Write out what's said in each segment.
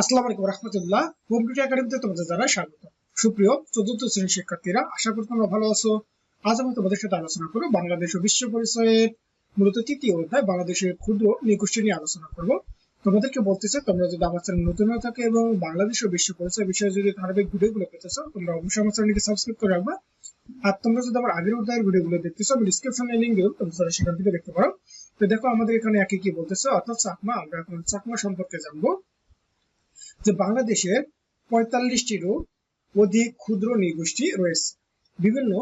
আসসালামু আলাইকুম রহমতুল্লাহ। কম্পিউটার একাডেমিতে তোমাদের জানাই স্বাগত। সুপ্রিয় চতুর্থ শ্রেণির শিক্ষার্থীরা, আশা করি তোমরা ভালো আছো। আজ আমি তোমাদের সাথে আলোচনা করব বাংলাদেশ ও বিশ্ব পরিচয়ের মূলত তৃতীয় অধ্যায়, বাংলাদেশের ক্ষুদ্র নিগোষ্ঠী নিয়ে আলোচনা করব। তোমাদেরকে বলতেছে তোমরা যদি আমার চ্যানেল নতুন হয়ে থাকে এবং বাংলাদেশ ও বিশ্ব পরিচয় বিষয়ে যদি ধারাবাহিক ভিডিওগুলো পেতে চাও, তোমরা অবশ্যই আমার চ্যানেলকে সাবস্ক্রাইব করে রাখবা। আর তোমরা যদি আমার আগের অধ্যায়ের ভিডিওগুলো দেখতে চাও, আমি ডিসক্রিপশনে লিঙ্ক দেবো, তোমরা সেখান থেকে দেখতে পারো। তো দেখো, আমাদের এখানে একে কি বলতেছে অর্থাৎ চাকমা, আমরা এখন চাকমা সম্পর্কে জানব। যে বাংলাদেশের পঁয়তাল্লিশটিরও অধিক ক্ষুদ্র নৃগোষ্ঠী রয়েছে। বিভিন্ন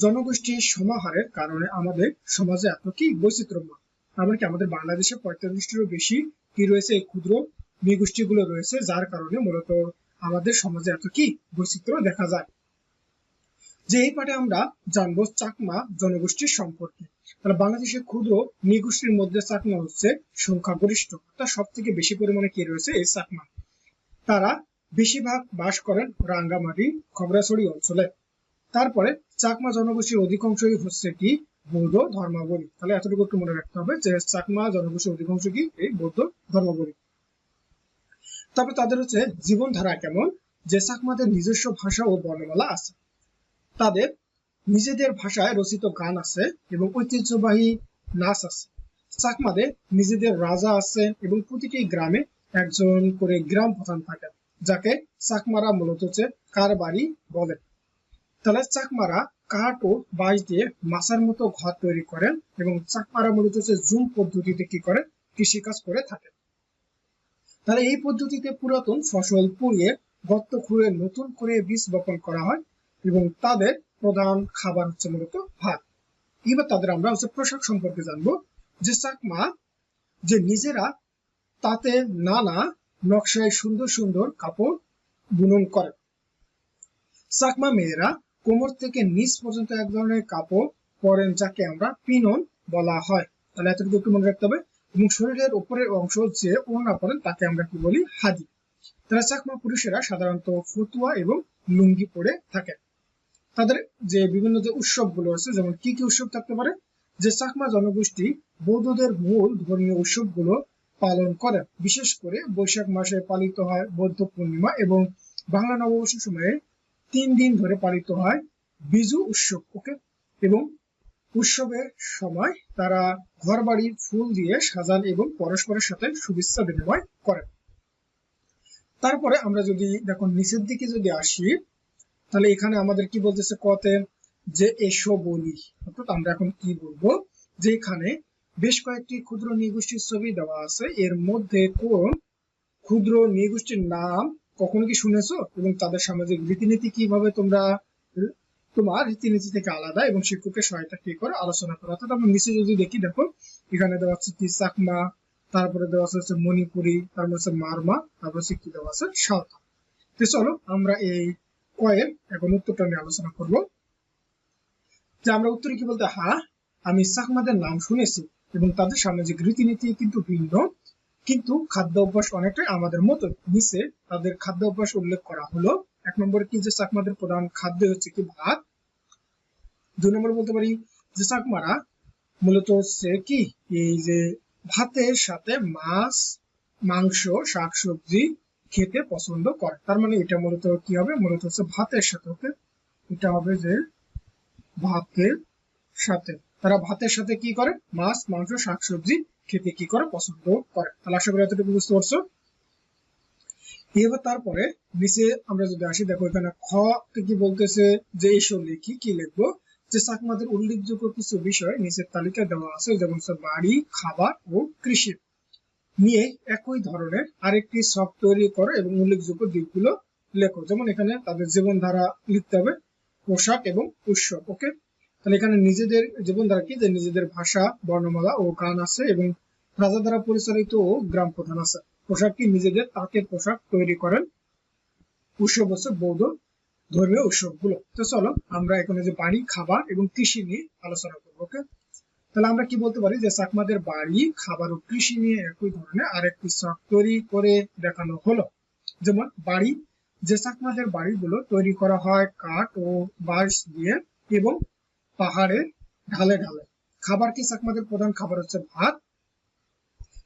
জনগোষ্ঠীর সমাহারের কারণে আমাদের সমাজে এত কি বৈচিত্র্যময়। এমনকি আমাদের বাংলাদেশে পঁয়তাল্লিশটিরও বেশি কি রয়েছে, এই ক্ষুদ্র নৃগোষ্ঠীগুলো রয়েছে, যার কারণে মূলত আমাদের সমাজে এত কি বৈচিত্র্য দেখা যায়। যে এই পাঠে আমরা জানব চাকমা জনগোষ্ঠীর সম্পর্কে। তাহলে বাংলাদেশের ক্ষুদ্র নৃগোষ্ঠীর মধ্যে চাকমা হচ্ছে সংখ্যাগরিষ্ঠ। অর্থাৎ সব থেকে বেশি পরিমাণে কি রয়েছে? এই চাকমা। তারা বেশিরভাগ বাস করেন রাঙ্গামাটি খবরাছড়ি অঞ্চলে। তারপরে চাকমা জনগোষ্ঠীর অধিকাংশই হচ্ছে কি বৌদ্ধ ধর্মাবলী তাহলে এতটুকু একটু মনে রাখতে হবে যে চাকমা জনগোষ্ঠীর অধিকাংশ কি এই বৌদ্ধ ধর্মাবলী তবে তাদের হচ্ছে জীবনধারা কেমন? যে চাকমাদের নিজস্ব ভাষা ও বর্ণমালা আছে। তাদের নিজেদের ভাষায় রচিত গান আছে এবং ঐতিহ্যবাহী নাচ আছে। চাকমাদের নিজেদের রাজা আছে এবং প্রতিটি গ্রামে একজন করে গ্রাম প্রধান থাকেন, যাকে চাকমারা মূলত হচ্ছে কারবারি বলে। তাহলে চাকমারা কাঠ ও বাঁশ দিয়ে মাছার মতো ঘর তৈরি করেন এবং চাকমারা মূলত হচ্ছে জুম পদ্ধতিতে কি করে কৃষিকাজ করে থাকেন। তাহলে এই পদ্ধতিতে পুরাতন ফসল পুড়িয়ে গর্ত খুঁড়ে নতুন করে বীজ বপন করা হয় এবং তাদের প্রধান খাবার হচ্ছে মূলত ভাত। এবার তাদের আমরা হচ্ছে পোশাক সম্পর্কে জানব যে চাকমা যে নিজেরা তাতে নানা নকশায় সুন্দর সুন্দর কাপড় বুনন করে চাকমা মেয়েরা কোমর থেকে নিচ পর্যন্ত এক ধরনের কাপড় পরেন, যাকে আমরা পিনন বলা হয়। তাহলে এতটুকু একটু মনে রাখতে হবে এবং শরীরের উপরের অংশ যে ওড়না পরেন, তাকে আমরা কি বলি হাদি। তারা চাকমা পুরুষেরা সাধারণত ফতুয়া এবং লুঙ্গি পরে থাকেন। তাদের যে বিভিন্ন যে উৎসবগুলো আছে, যেমন কি কি উৎসব থাকতে পারে? যে চাকমা জনগোষ্ঠী বৌদ্ধদের মূল ধর্মীয় উৎসবগুলো পালন করেন বিশেষ করে বৈশাখ মাসে পালিত হয় বৌদ্ধ পূর্ণিমা এবং বাংলা নববর্ষ সময়ে তিন দিন ধরে পালিত হয় বিজু উৎসব, ওকে? এবং উৎসবের সময় তারা ঘর বাড়ির ফুল দিয়ে সাজান এবং পরস্পরের সাথে শুভেচ্ছা বিনিময় করেন। তারপরে আমরা যদি দেখো নিচের দিকে যদি আসি, তাহলে এখানে আমাদের কি বলতেছে কতে? যে এসো বলি। অর্থাৎ আমরা এখন কি বলব? যে এখানে বেশ কয়েকটি ক্ষুদ্র নৃগোষ্ঠীর ছবি দেওয়া আছে। এর মধ্যে কোন ক্ষুদ্র নৃগোষ্ঠীর নাম কখনো কি শুনেছো? এবং তাদের সামাজিক রীতিনীতি কীভাবে তোমরা, তোমার রীতিনীতি থেকে আলাদা এবং শিক্ষকের সহায়তা কি করে আলোচনা করো? অর্থাৎ আমরা নিচে যদি দেখি, দেখো, এখানে দেওয়া হচ্ছে কি চাকমা, তারপরে দেওয়া হচ্ছে মণিপুরি, তারপর হচ্ছে মারমা, তারপর হচ্ছে কি দেওয়া আছে? সাঁওতা তো চলো, আমরা এই কয়ের এখন উত্তরটা নিয়ে আলোচনা করব। যে আমরা উত্তরে কি বলতে হ্যাঁ? আমি চাকমাদের নাম শুনেছি। এবং তাদের সামাজিক রীতিনীতি কিন্তু ভিন্ন, কিন্তু খাদ্য অভ্যাস অনেকটাই আমাদের মতো। নিচে তাদের খাদ্য অভ্যাস উল্লেখ করা হলো। এক নম্বরে কি যে চাকমাদের প্রধান খাদ্য হচ্ছে কি ভাত? দুই নম্বর বলতে পারি যে চাকমারা মূলত হচ্ছে কি, এই যে ভাতের সাথে মাছ, মাংস, শাকসবজি খেতে পছন্দ করে। তার মানে এটা মূলত কি হবে? মূলত হচ্ছে ভাতের সাথে এটা হবে যে ভাতের সাথে। তারা ভাতের সাথে কি করে? মাছ, মাংস, শাকসবজি খেতে কি করে পছন্দ করে? তাহলে আশা করি এতটুকু বুঝতে পারছ। এবার তারপরে নিচে আমরা যদি আসি, দেখো এখানে খ কি বলতেছে যে এইসব লিখি, কি লিখব? যে চাকমাদের উল্লেখযোগ্য কিছু বিষয় নিচের তালিকা দেওয়া আছে, যেমন বাড়ি, খাবার ও কৃষি। নিয়ে একই ধরনের আরেকটি সফট তৈরি করো এবং উল্লেখযোগ্য দিকগুলো লেখো। যেমন এখানে তাদের জীবনধারা লিখতে হবে, পোশাক এবং উৎসব, ওকে? তাহলে এখানে নিজেদের জীবনধারা কি? যে নিজেদের ভাষা, বর্ণমালা ও গান আছে এবং রাজা দ্বারা পরিচালিত ও গ্রাম প্রধান আছে। পোশাক কি? নিজেদের তাঁতের পোশাক তৈরি করেন। উৎসব হচ্ছে বৌদ্ধ ধর্মীয় উৎসবগুলো তো চলো, আমরা এখানে যে বাড়ি, খাবার এবং কৃষি নিয়ে আলোচনা করব, ওকে? তাহলে আমরা কি বলতে পারি? যে চাকমাদের বাড়ি, খাবার ও কৃষি নিয়ে একই ধরনের আরেকটি শখ তৈরি করে দেখানো হলো। যেমন বাড়ি, যে চাকমাদের বাড়িগুলো তৈরি করা হয় কাঠ ও বাঁশ দিয়ে এবং পাহাড়ের ঢালে ঢালে। খাবার কি চাকমাদের প্রধান খাবার হচ্ছে ভাত?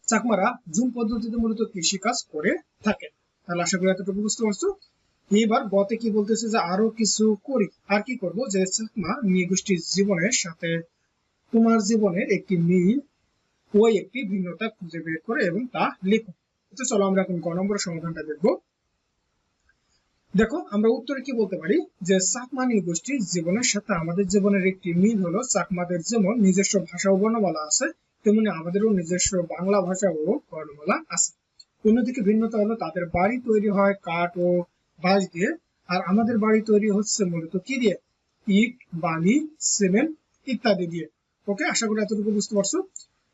চাকমারা জুম পদ্ধতিতে মূলত কৃষি কাজ করে থাকে। তাহলে আশা করি এতটুকু বুঝতে পারছ? এবার গতে কি বলতেছে যে আরও কিছু করি। আর কি করব? যে চাকমা নৃগোষ্ঠীর জীবনের সাথে তোমার জীবনের একটি মিল, ওই একটি ভিন্নতা খুঁজে বের করে এবং তা লেখো। তো চলো আমরা এখন গ নম্বরের সমাধানটা দেখব। দেখো, আমরা উত্তরে কি বলতে পারি? যে চাকমা নৃগোষ্ঠীর জীবনের সাথে আমাদের জীবনের একটি মিল হলো চাকমাদের যেমন নিজস্ব ভাষা ও বর্ণমালা আছে, তেমনি আমাদেরও নিজস্ব বাংলা ভাষা ও বর্ণমালা আছে। অন্যদিকে ভিন্নতা হলো তাদের বাড়ি তৈরি হয় কাঠ ও বাঁশ দিয়ে, আর আমাদের বাড়ি তৈরি হচ্ছে মূলত কি দিয়ে? ইট, বালি, সিমেন্ট ইত্যাদি দিয়ে। ওকে, আশা করি এতটুকু বুঝতে পারছ?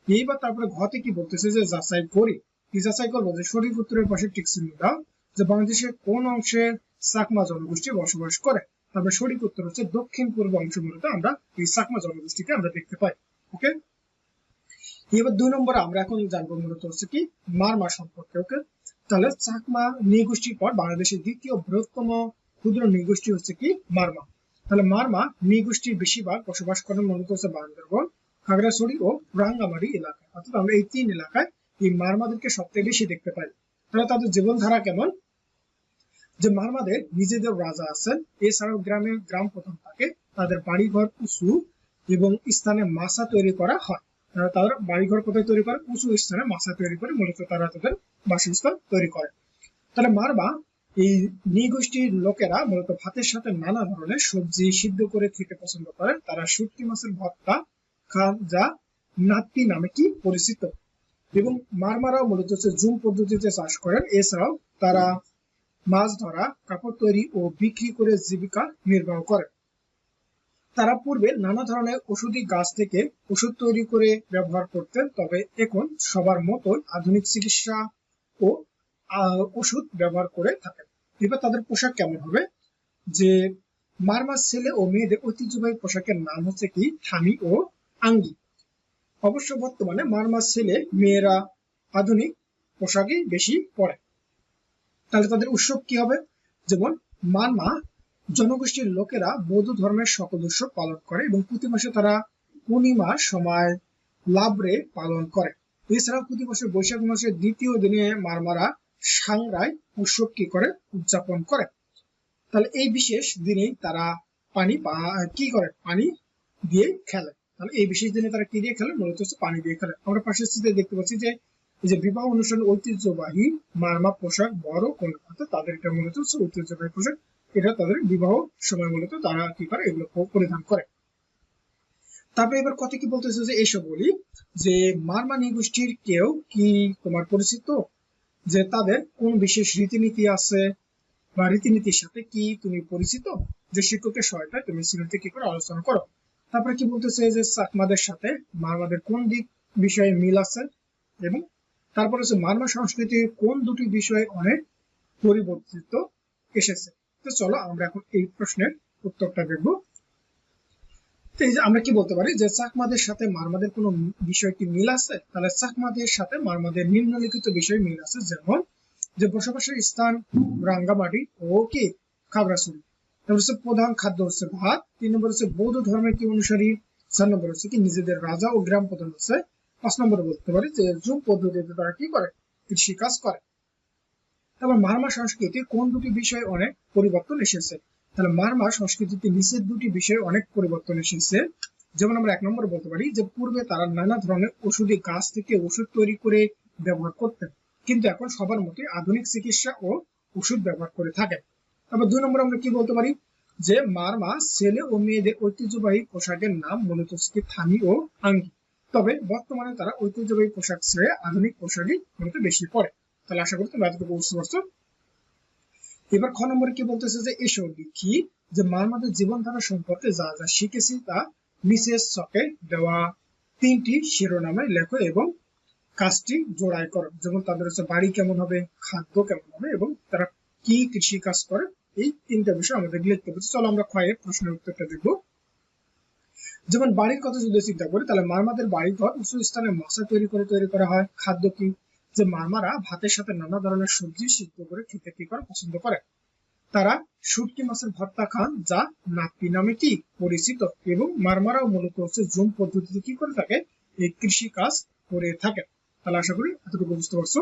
এইবার তারপরে ঘতে কি বলতেছে যে যাচাই করি। কি যাচাই করব? যে সঠিক উত্তরের পাশে টিক চিহ্ন দাও, যে বাংলাদেশের কোন অংশে চাকমা জনগোষ্ঠী বসবাস করে। তারপরে সঠিক উত্তর হচ্ছে দক্ষিণ পূর্ব অংশ মূলত আমরা এই চাকমা জনগোষ্ঠীকে আমরা দেখতে পাই। ওকে? এবার দুই নম্বরে আমরা এখন জানব মূলত হচ্ছে কি মারমা সম্পর্কে, ওকে? তাহলে চাকমা নৃগোষ্ঠীর পর বাংলাদেশের দ্বিতীয় বৃহত্তম ক্ষুদ্র নৃগোষ্ঠী হচ্ছে কি মারমা। তাহলে মারমা নৃগোষ্ঠীর বেশিরভাগ বসবাস করেন মূলত হচ্ছে বান্দরবন, খাগড়াছড়ি ও রাঙ্গামারি এলাকায়। অর্থাৎ আমরা এই তিন এলাকায় এই মারমাদেরকে সবচেয়ে বেশি দেখতে পাই। তাহলে তাদের জীবনধারা কেমন? যে মারমাদের নিজেদের রাজা আছেন, এছাড়াও গ্রামে গ্রাম প্রধান থাকে, তাদের বাড়িঘর উঁচু এবং স্থানে মাছা তৈরি করা হয়। তারা বাড়িঘর কোথায় তৈরি করে? উঁচু স্থানে মাছা তৈরি করে, মূলত তারা তাদের বাসস্থান তৈরি করে। তাহলে মারবা, এই নৃগোষ্ঠীর লোকেরা মূলত ভাতের সাথে নানা ধরনের সবজি সিদ্ধ করে খেতে পছন্দ করেন। তারা শুটকি মাছের ভর্তা খান, যা নাত্তি নামে কি পরিচিত। এবং মারমারাও মূলত হচ্ছে জুম পদ্ধতিতে চাষ করেন। এছাড়াও তারা মাছ ধরা, কাপড় তৈরি ও বিক্রি করে জীবিকা নির্বাহ করে। তারা পূর্বে নানা ধরনের ওষুধি গাছ থেকে ওষুধ তৈরি করে ব্যবহার করতেন, তবে এখন সবার মতোই আধুনিক চিকিৎসা ও ওষুধ ব্যবহার করে থাকেন। এবার তাদের পোশাক কেমন হবে? যে মারমাস ছেলে ও মেয়েদের ঐতিহ্যবাহী পোশাকের নাম হচ্ছে কি? থামি ও আঙ্গি। অবশ্য বর্তমানে মারমাস ছেলে মেয়েরা আধুনিক পোশাকই বেশি পরে। তাহলে তাদের উৎসব কি হবে? যেমন মানমা জনগোষ্ঠীর লোকেরা বৌদ্ধ ধর্মের সকল উৎসব পালন করে এবং প্রতি মাসে তারা পূর্ণিমার সময় লাভরে পালন করে। এছাড়াও প্রতি বছর বৈশাখ মাসের দ্বিতীয় দিনে মারমারা সাংরায় উৎসব কি করে? উদযাপন করে। তাহলে এই বিশেষ দিনে তারা পানি কি করে? পানি দিয়ে খেলে। তাহলে এই বিশেষ দিনে তারা কি দিয়ে খেলে? মূলত হচ্ছে পানি দিয়ে খেলে। আমরা পাশের দেখতে পাচ্ছি যে যে বিবাহ অনুষ্ঠান ঐতিহ্যবাহী মারমা পোশাক বড় অর্থাৎ তাদের এটা মূলত ঐতিহ্যবাহী পোশাক। এটা তাদের বিবাহ সময় মূলত তারা কি করে, এগুলো পরিধান করে। তারপরে এবার কথা কি বলতেছে যে এসব বলি যে মারমা গোষ্ঠীর কেউ কি তোমার পরিচিত? যে তাদের কোন বিশেষ রীতিনীতি আছে বা রীতিনীতির সাথে কি তুমি পরিচিত? যে শিক্ষকের সহায়তায় তুমি শ্রেণীতে কি করে আলোচনা করো? তারপরে কি বলতেছে যে চাকমাদের সাথে মারমাদের কোন দিক বিষয়ে মিল আছে? এবং তারপরে হচ্ছে মারমা সংস্কৃতির কোন দুটি বিষয়ে অনেক পরিবর্তিত এসেছে। তো চলো আমরা এখন এই প্রশ্নের উত্তরটা দেখব। আমরা কি বলতে পারি? যে চাকমাদের সাথে মারমাদের কোন বিষয় কি মিল আছে? তাহলে চাকমাদের সাথে মারমাদের নিম্নলিখিত বিষয় মিল আছে, যেমন যে বসবাসের স্থান রাঙ্গামাটি ও কি? খাগড়াছড়ি। তারপর হচ্ছে প্রধান খাদ্য হচ্ছে ভাত, তিন নম্বর হচ্ছে বৌদ্ধ ধর্মের কি অনুসারী, চার নম্বর হচ্ছে কি নিজেদের রাজা ও গ্রাম প্রধান হচ্ছে পাঁচ নম্বরে বলতে পারি যে জুম পদ্ধতিতে তারা কি করে? কৃষি কাজ করে। তারপর মারমা সংস্কৃতির কোন দুটি বিষয়ে অনেক পরিবর্তন এসেছে? তাহলে মারমা সংস্কৃতিতে নিচের দুটি বিষয়ে অনেক পরিবর্তন এসেছে। যেমন আমরা এক নম্বরে বলতে পারি যে পূর্বে তারা নানা ধরনের ওষুধি গাছ থেকে ওষুধ তৈরি করে ব্যবহার করতেন। কিন্তু এখন সবার মতে আধুনিক চিকিৎসা ও ওষুধ ব্যবহার করে থাকে। তারপর দুই নম্বরে আমরা কি বলতে পারি? যে মারমা ছেলে ও মেয়েদের ঐতিহ্যবাহী পোশাকের নাম মূলত থামি ও আঙ্গি। তবে বর্তমানে তারা ঐতিহ্যবাহী পোশাক ছেড়ে আধুনিক পোশাকই মূলত বেশি পরে তাহলে আশা করি তুমি এতটুকু বুঝতে পারছ এবার খ নম্বরে কি বলতেছে যে এসব লিখি যে মারমাদের জীবনধারা সম্পর্কে যা যা শিখেছি তা নিচের চকে দেওয়া তিনটি শিরোনামে লেখো এবং কাজটি জোড়াই করো। যেমন তাদের হচ্ছে বাড়ি কেমন হবে, খাদ্য কেমন হবে এবং তারা কি কৃষি কাজ করে, এই তিনটা বিষয় আমাদের লিখতে হবে। চলো আমরা ক্ষয়ের প্রশ্নের উত্তরটা দেখব। যেমন বাড়ির কথা যদি চিন্তা করি, তাহলে মারমাদের বাড়ি ঘর উঁচু স্থানে মশা তৈরি করে তৈরি করা হয়। খাদ্য কি? যে মারমারা ভাতের সাথে নানা ধরনের সবজি, সিদ্ধ করে খেতে কি করে পছন্দ করে? তারা শুটকি মাছের ভর্তা খান, যা নাপি নামে কি পরিচিত এবং মারমারাও মূলত হচ্ছে জুম পদ্ধতিতে কি করে থাকে? এই কৃষি কাজ করে থাকে। তাহলে আশা করি এতটুকু বুঝতে পারছ?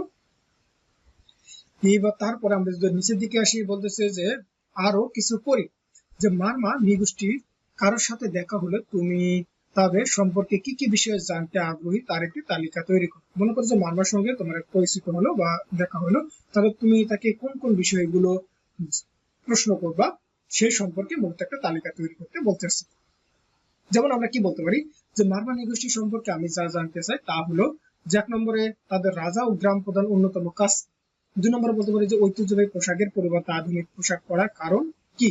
এইবার তারপরে আমরা যদি নিচের দিকে আসি, বলতেছে যে আরও কিছু করি। যে মারমা নিগোষ্ঠী কারোর সাথে দেখা হলে তুমি তাদের সম্পর্কে কি কি বিষয়ে জানতে আগ্রহী তার একটি তালিকা তৈরি করো। মনে করো যে মারমার সঙ্গে তোমার পরিচিত হলো বা দেখা হলো, তাহলে তুমি তাকে কোন কোন বিষয়গুলো প্রশ্ন করবা সেই সম্পর্কে মূলত একটা তালিকা তৈরি করতে বলতেছে যেমন আমরা কি বলতে পারি? যে মারমা নিগোষ্ঠী সম্পর্কে আমি যা জানতে চাই তা হলো যে এক নম্বরে তাদের রাজা ও গ্রাম প্রধান অন্যতম কাজ। দুই নম্বরে বলতে পারি যে ঐতিহ্যবাহী পোশাকের পরিবর্তে আধুনিক পোশাক পরার কারণ কি?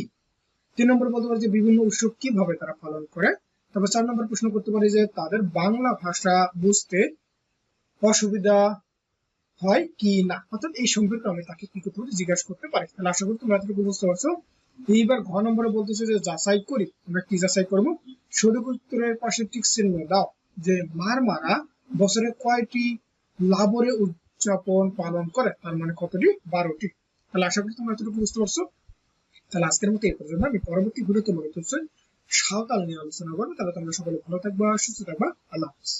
তিন নম্বর বলতে পারি যে বিভিন্ন উৎসব কীভাবে তারা পালন করে। তারপর চার নম্বর প্রশ্ন করতে পারি যে তাদের বাংলা ভাষা বুঝতে অসুবিধা হয় কি না? অর্থাৎ এই সম্পর্কে আমি তাকে কি করতে পারি জিজ্ঞাসা করতে পারি। তাহলে আশা করি তোমরা এতটুকু বুঝতে পারছ। এইবার ঘ নম্বরে বলতেছে যে যাচাই করি। আমরা কি যাচাই করব? সঠিক উত্তরের পাশে টিক চিহ্ন দাও। যে মার মারা বছরে কয়টি লাবরে উদযাপন পালন করে? তার মানে কতটি? বারোটি। তাহলে আশা করি তোমরা এতটুকু বুঝতে পারছ। তাহলে আজকের মতো এই পর্যন্ত। আমি পরবর্তী ভিডিওতে মনে করছি সাঁওতাল নিয়ে আলোচনা করব। তাহলে তোমরা সকলে ভালো থাকবা, সুস্থ থাকবা। আল্লাহ হাফিজ।